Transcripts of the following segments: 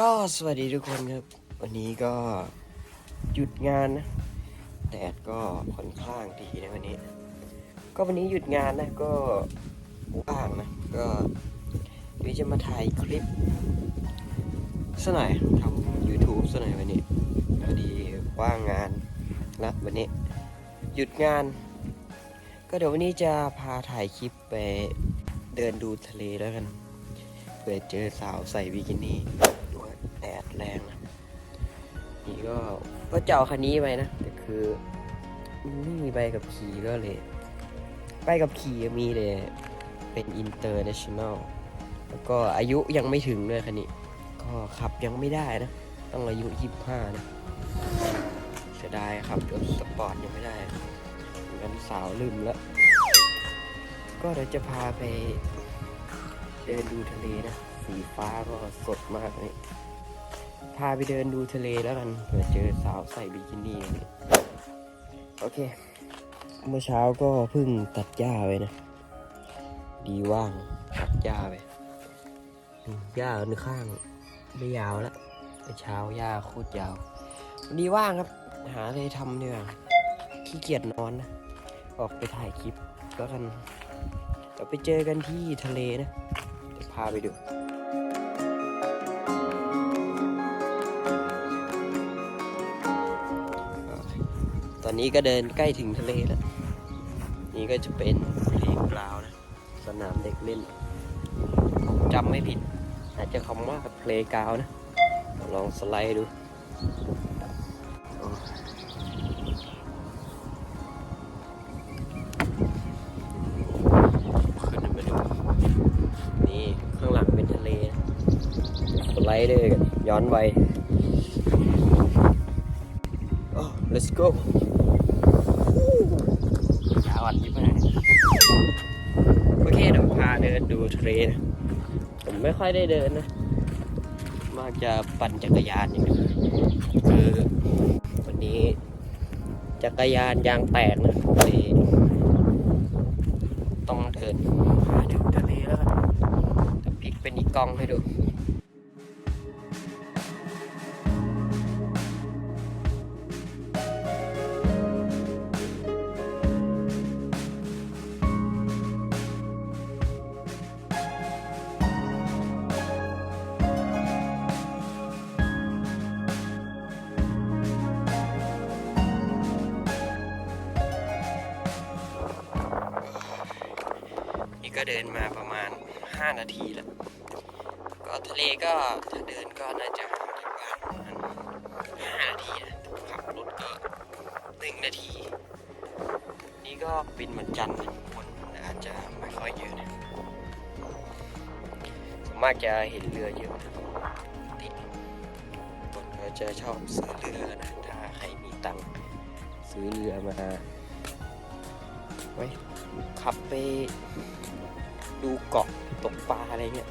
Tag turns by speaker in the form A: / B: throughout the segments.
A: ก็สวัสดีทุกคนครับ วันนี้ก็หยุดงานนะแดดก็ค่อนข้างดีนะวันนี้ ก็วันนี้หยุดงานนะก็ว่างนะก็เดี๋ยวจะมาถ่ายคลิปสักหน่อยทำ YouTube สักหน่อยวันนี้พอดีว่างงานละวันนี้ หยุดงาน ก็เดี๋ยววันนี้จะพาถ่ายคลิปไปเดินดูทะเลแล้วกันเผื่อเจอสาวใส่บิกินี่ ก็จะเอาคันนี้ไปนะแต่คือนไม่มีใบกับขี่ก็เลยใบกับขี่มีเลยเป็นอินเตอร์เนชั่นแนลแล้วก็อายุยังไม่ถึงเลยคันนี้ ก็ขับยังไม่ได้นะ ต้องอายุ 25 นะเสียดายครับรถสปอร์ตยังไม่ได้กันสาวลืมแล้ว ก็เดี๋ยวจะพาไปเดินดูทะเลนะ สีฟ้าก็สดมากนี่ พาไปเดินดูทะเลแล้วกันเผื่อเจอสาวใส่บิกินี่โอเค เมื่อเช้าก็เพิ่งตัดหญ้าไปนะ ดีว่างตัดหญ้าไปหญ้าอันข้างไม่ยาวแล้วเมื่อเช้าหญ้าโคตรยาววันนี้ว่างครับ หาอะไรทำเนี่ยขี้เกียจนอนนะออกไปถ่ายคลิปแล้วกันเดี๋ยวไปเจอกันที่ทะเลนะเดี๋ยวพาไปดู อนนี้ก็เดินใกล้ถึงทะเลแล้ว นี่ก็จะเป็นเพลงกรานะ สนามเด็กเล่นผมจำไม่ผิด อาจจะคำว่าเพลงกาวนะ ลองสไลด์ดูขึ้นมาดูนี่ข้างหลังเป็นทะเลนะสไลด์เลยกันย้อนไป let's go อัดยิ่งไปโอเคเดี๋ยวพาเดินดูทะเลนะผมไม่ค่อยได้เดินนะมากจะปั่นจักรยานอย่างเดียวคือวันนี้ จักรยานยางแตกนะเลยต้องเดินหาถึงทะเลแล้วกันพลิกเป็นอีกกล้องให้ดู เดินมาประมาณ 5 นาทีแล้ว ก็ทะเลก็ถ้าเดินก็น่าจะห่างบ้านประมาณ5นาทีนะขับรถก็หนึ่งนาที นี่ก็เป็นวันจันทร์นคนอาจจะไม่ค่อยเยอะนะส่วนมากจะเห็นเรือเยอะนะติดคนก็จะชอบซื้อเรือนะถ้าใครมีตังค์ซื้อเรือมาไว้ ขับไปดูเกาะตกปลาอะไรเงี้ย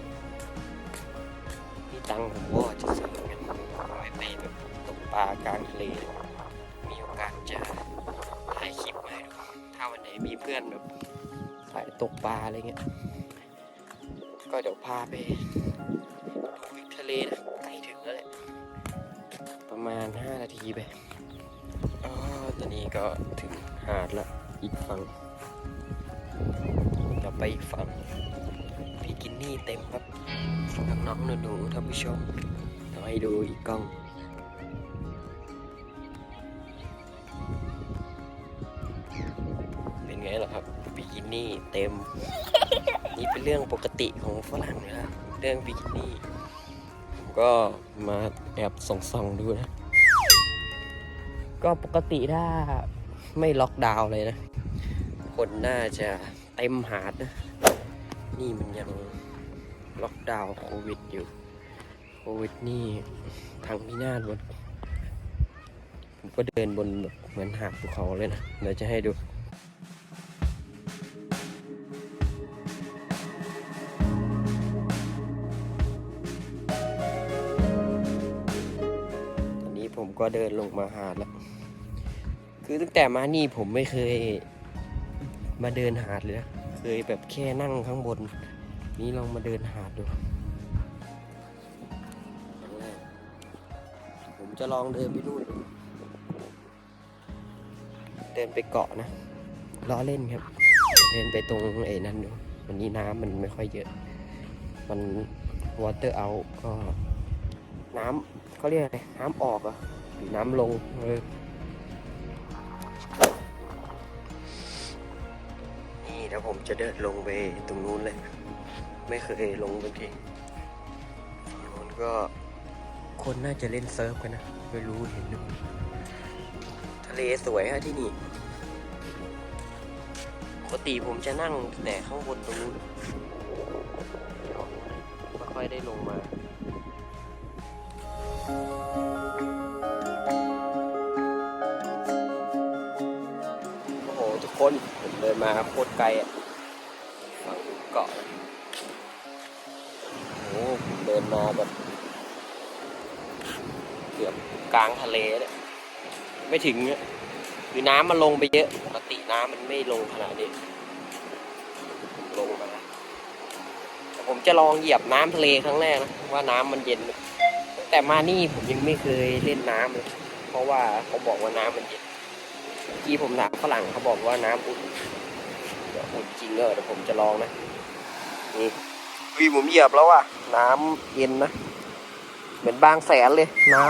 A: พี่ตังผมก็จะซื้อเหมือนกันไม่ไปแบบตกปลากลางทะเล มีโอกาสจะถ่ายคลิปมาดูถ้าวันไหนมีเพื่อนแบบถ่ายตกปลาอะไรเงี้ย ก็เดี๋ยวพาไปดูทะเลนะใกล้ถึงแล้วแหละ ประมาณ 5 นาทีไป อ๋อ ตอนนี้ก็ถึงหาดละอีกฝั่ง จะไปอีกฝั่งบิกินี่เต็มครับน้องๆหนูๆท่านผู้ชมเดี๋ยวให้ดูอีกกล้องเป็นไงล่ะครับบิกินี่เต็ม นี่เป็นเรื่องปกติของฝรั่งนะครับเรื่องบิกินี่ผมก็มาแอบส่องๆดูนะ ก็ปกติถ้าไม่ล็อกดาวน์เลยนะ คนน่าจะเต็มหาดนะ นี่มันยังล็อกดาวน์โควิดอยู่ โควิดนี่ทางพินาศหมดผมก็เดินบนแบบเหมือนหาดภูเขาเลยนะ เดี๋ยวจะให้ดูตอนนี้ผมก็เดินลงมาหาดแล้ว คือตั้งแต่มานี่ผมไม่เคย มาเดินหาดเลยนะ เคยแบบแค่นั่งข้างบน นี่ลองมาเดินหาดดูครั้งแรกจะลองเดินไปนู่นดูเดินไปเกาะนะล้อเล่นครับ เดินไปตรงไอ้นั่นดูวันนี้น้ำมันไม่ค่อยเยอะ มันวอเตอร์เอาก็ น้ำเขาเรียกอะไร น้ำออกอะหรือน้ำลงเออ จะเดินลงไปตรงนู้นเลย ไม่เคยลงบางทีฝั่งนู้นก็คนน่าจะเล่นเซิร์ฟกันนะ ไม่รู้เห็นหรือเปล่าทะเลสวยฮะที่นี่ปกติผมจะนั่งแต่ข้างบนตรงนู้นไม่ค่อยได้ลงมาโอ้โหทุกคนผมเดินมาโคตรไกลอะ ดินมาแบบเกือบกลางทะเลเลยไม่ถึงอะคือน้ำมันลงไปเยอะปกติน้ำมันไม่ลงขนาดนี้ลงมาแต่ผมจะลองเหยียบน้ำทะเลครั้งแรกนะว่าน้ำมันเย็น แต่มานี่ผมยังไม่เคยเล่นน้ำเลยเพราะว่าเขาบอกว่าน้ำมันเย็นเมื่อกี้ผมถามฝรั่งเขาบอกว่าน้ำอุ่นอุ่นจริงเออเดี๋ยวผมจะลองนะนี่ วีผมเหยียบแล้วว่ะ น้ำเย็นนะ เหมือนบางแสนเลย น้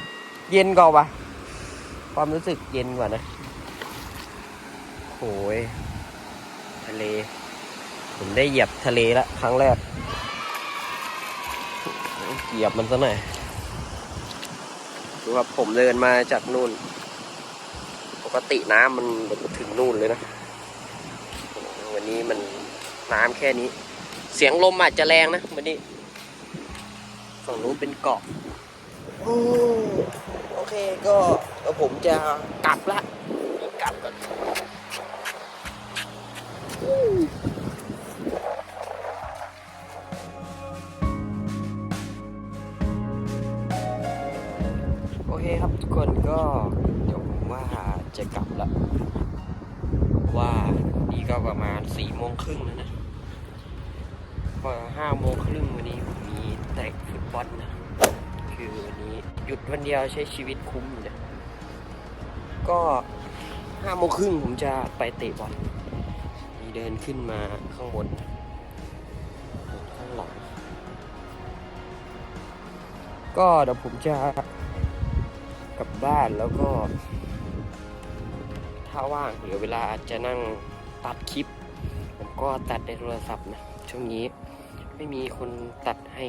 A: ำเย็นกว่าปะความรู้สึกเย็นกว่านะโอ้ยทะเล ผมได้เหยียบทะเลละครั้งแรก เหยียบมันซะหน่อยดูครับผมเดินมาจากนู่น ปกติน้ำมันถึงนู่นเลยนะ วันนี้มันน้ำแค่นี้ เสียงลมอาจจะแรงนะวันนี้ฝั่งนู้นเป็นเกาะโอเคก็เดี๋ยวผมจะกลับละกลับก่อนโอเคครับทุกคนก็เดี๋ยวผมว่าจะกลับละว่านี่ก็ประมาณสี่โมงครึ่งแล้วนะ พอห้าโมงครึ่งวันนี้ผมมีเตะฟุตบอลนะ คือวันนี้หยุดวันเดียวใช้ชีวิตคุ้มนะก็ห้าโมงครึ่งผมจะไปเตะบอลมีเดินขึ้นมาข้างบนข้างหลังก็เดี๋ยวผมจะกลับบ้านแล้วก็ ถ้าว่างเหลือเวลาจะนั่งตัดคลิป ผมก็ตัดในโทรศัพท์นะช่วงนี้ ไม่มีคนตัดให้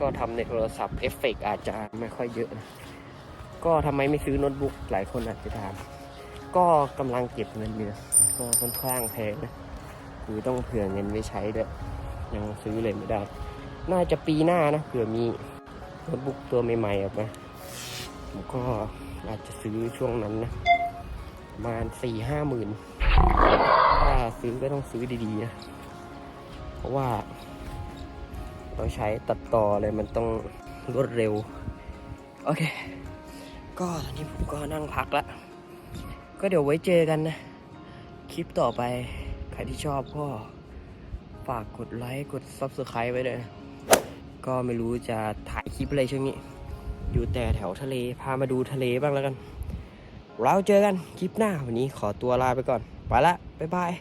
A: ก็ทำในโทรศัพท์เอฟเฟกต์อาจจะไม่ค่อยเยอะนะก็ทำไมไม่ซื้อโน้ตบุ๊กหลายคนอาจจะถาม ก็กำลังเก็บเงินอยู่นก็ค่อนข้างแพงนะคือต้องเผื่อเงินไว้ใช้ด้วยยังซื้อเลยไม่ได้ น่าจะปีหน้านะเผื่อมีโน้ตบุ๊กตัวใหม่ๆออกมาผมก็อาจจะซื้อช่วงนั้นนะประมาณสี่ห้าหมื่นถ้าซื้อก็ต้องซื้อดีๆนะ เพราะว่าเราใช้ตัดต่อเลยมันต้องรวดเร็ว โอเค ก็ตอนนี้ผมก็นั่งพักละ ก็เดี๋ยวไว้เจอกันนะ คลิปต่อไป ใครที่ชอบก็ฝากกดไลค์ กด Subscribe ไว้เลยนะ ก็ไม่รู้จะถ่ายคลิปอะไรช่วงนี้ อยู่แต่แถวทะเล พามาดูทะเลบ้างแล้วกัน เราเจอกันคลิปหน้าวันนี้ขอตัวลาไปก่อน ไปละ บ๊ายบาย